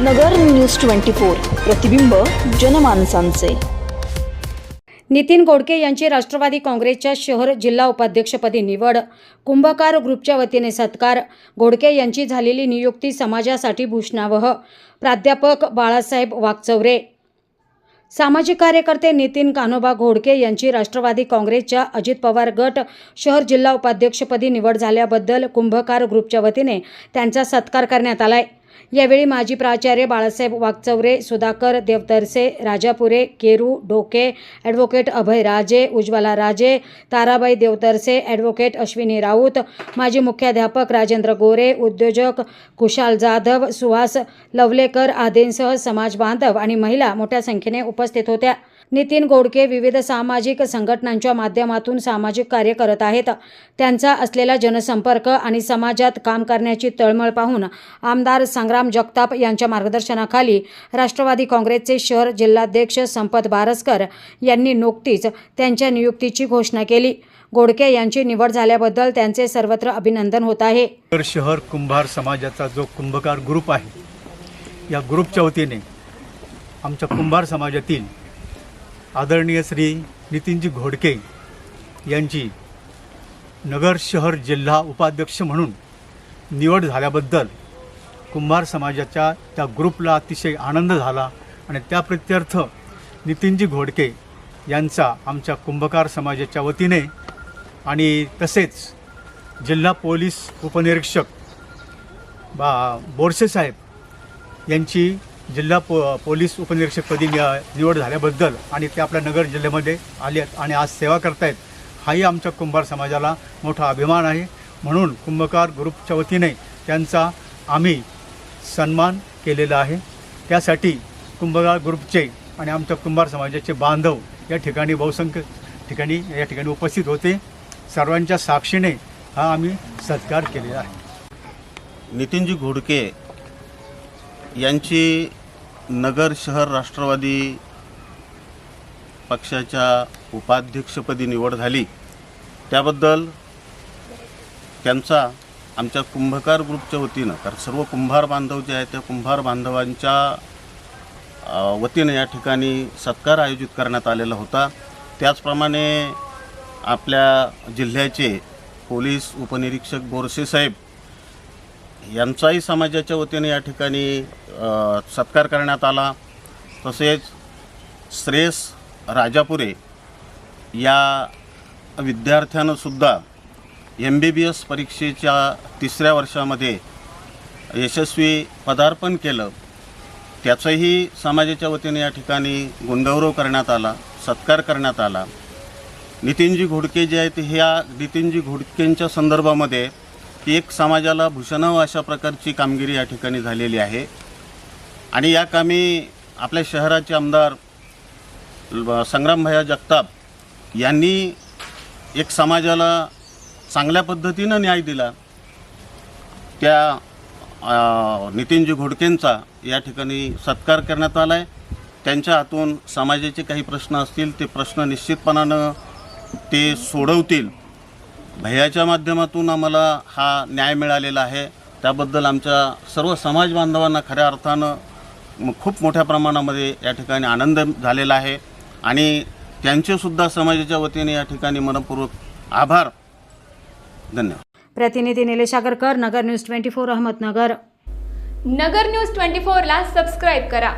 नगर news twenty four प्रतिबिंब जनमानसांचे. नितीन गोडके यांची राष्ट्रवादी काँग्रेसच्या शहर जिल्हा उपाध्यक्षपदी निवड कुंभकार ग्रुपच्या वतीने सत्कार गोडके यांची झालेली नियुक्ती समाजासाठी भूषणावह प्राध्यापक बाळासाहेब वागचौरे सामाजिक कार्यकर्ते नितीन कान्होबा घोडके यांची राष्ट्रवादी काँग्रेसच्या अजित पवार गट शहर जिल्हा उपाध्यक्षपदी निवड झाल्याबद्दल कुंभकार ग्रुपच्या वतीने त्यांचा सत्कार करण्यात आलाय. यावेळी माजी प्राचार्य बाळासाहेब वागचौरे सुधाकर देवतरसे राजापुरे केरू डोके ॲडव्होकेट अभय राजे उज्ज्वला राजे ताराबाई देवतरसे ॲडव्होकेट अश्विनी राऊत माजी मुख्याध्यापक राजेंद्र गोरे उद्योजक कुशाल जाधव सुहास लवलेकर आदींसह समाज बांधव आणि महिला मोठ्या संख्येने उपस्थित होत्या. नितीन गोडके विविध सामाजिक संघटनांच्या माध्यमातून सामाजिक कार्य करत आहेत. त्यांचा असलेला जनसंपर्क आणि समाजात काम करण्याची तळमळ पाहून आमदार संग्राम जगताप यांच्या मार्गदर्शनाखाली राष्ट्रवादी काँग्रेसचे शहर जिल्हाध्यक्ष संपत बारसकर यांनी नुकतीच त्यांच्या नियुक्तीची घोषणा केली. गोडके यांची निवड झाल्याबद्दल त्यांचे सर्वत्र अभिनंदन होत आहे. शहर कुंभार समाजाचा जो कुंभकार ग्रुप आहे या ग्रुपच्या वतीने आमच्या कुंभार समाजातील आदरणीय श्री नितीनजी घोडके यांची नगर शहर जिल्हा उपाध्यक्ष म्हणून निवड झाल्याबद्दल कुंभार समाजाच्या त्या ग्रुपला अतिशय आनंद झाला आणि त्या प्रत्यर्थ नितीनजी घोडके यांचा आमच्या कुंभकार समाजाच्या वतीने आणि तसेच जिल्हा पोलीस उपनिरीक्षक बा बोरसे साहेब यांची जिल्हा पो पोलीस उपनिरीक्षकपदी नि निवड झाल्याबद्दल आणि ते आपल्या नगर जिल्ह्यामध्ये आले आहेत आणि आज सेवा करतायत हाही आमच्या कुंभार समाजाला मोठा अभिमान आहे. म्हणून कुंभकार ग्रुपच्या वतीने त्यांचा आम्ही सन्मान केलेला आहे. त्यासाठी कुंभकार ग्रुपचे आणि आमच्या कुंभार समाजाचे बांधव या ठिकाणी बहुसंख्य ठिकाणी या ठिकाणी उपस्थित होते. सर्वांच्या साक्षीने हा आम्ही सत्कार केलेला आहे. नितीनजी घोडके यांची नगर शहर राष्ट्रवादी पक्षाच्या उपाध्यक्षपदी निवड झाली. त्याबद्दल त्यांचा आमच्या कुंभकार ग्रुपच्या वतीनं कारण सर्व कुंभार बांधव जे आहेत त्या कुंभार बांधवांच्या वतीनं या ठिकाणी सत्कार आयोजित करण्यात आलेला होता. त्याचप्रमाणे आपल्या जिल्ह्याचे पोलीस उपनिरीक्षक बोरसे साहेब यांचाही समाजाच्या वतीने या ठिकाणी सत्कार करण्यात आला. तसेच श्रेयस राजापुरे या विद्यार्थ्यानंसुद्धा एम बी बी एस परीक्षेच्या तिसऱ्या वर्षामध्ये यशस्वी पदार्पण केलं. त्याचंही समाजाच्या वतीने या ठिकाणी गुणगौरव करण्यात आला सत्कार करण्यात आला. नितीनजी घोडके जे आहेत ह्या नितीनजी घोडकेंच्या संदर्भामध्ये एक समाजाला भूषणावं अशा प्रकारची कामगिरी या ठिकाणी झालेली आहे. आणि या कामी आपल्या शहराचे आमदार संग्रामभया संग्रामभैया जगताप यांनी एक समाजाला चांगल्या पद्धतीनं न्याय दिला. त्या नितीनजी घोडकेंचा या ठिकाणी सत्कार करण्यात आला आहे त्यांच्या हातून समाजाचे काही प्रश्न असतील ते प्रश्न निश्चितपणानं ते सोडवतील. भैयाच्या माध्यमातून आम्हाला हा न्याय मिळालेला आहे. त्याबद्दल आमच्या सर्व समाज बांधवांना खऱ्या अर्थानं खूप मोठ्या प्रमाणामध्ये या ठिकाणी आनंद झालेला आहे. आणि त्यांचेसुद्धा समाजाच्या वतीने या ठिकाणी मनपूर्वक आभार. धन्यवाद. प्रतिनिधी Nilesh Agarkar Nagar news twenty four Ahmednagar. Nagar news twenty फोरला सबस्क्राईब करा.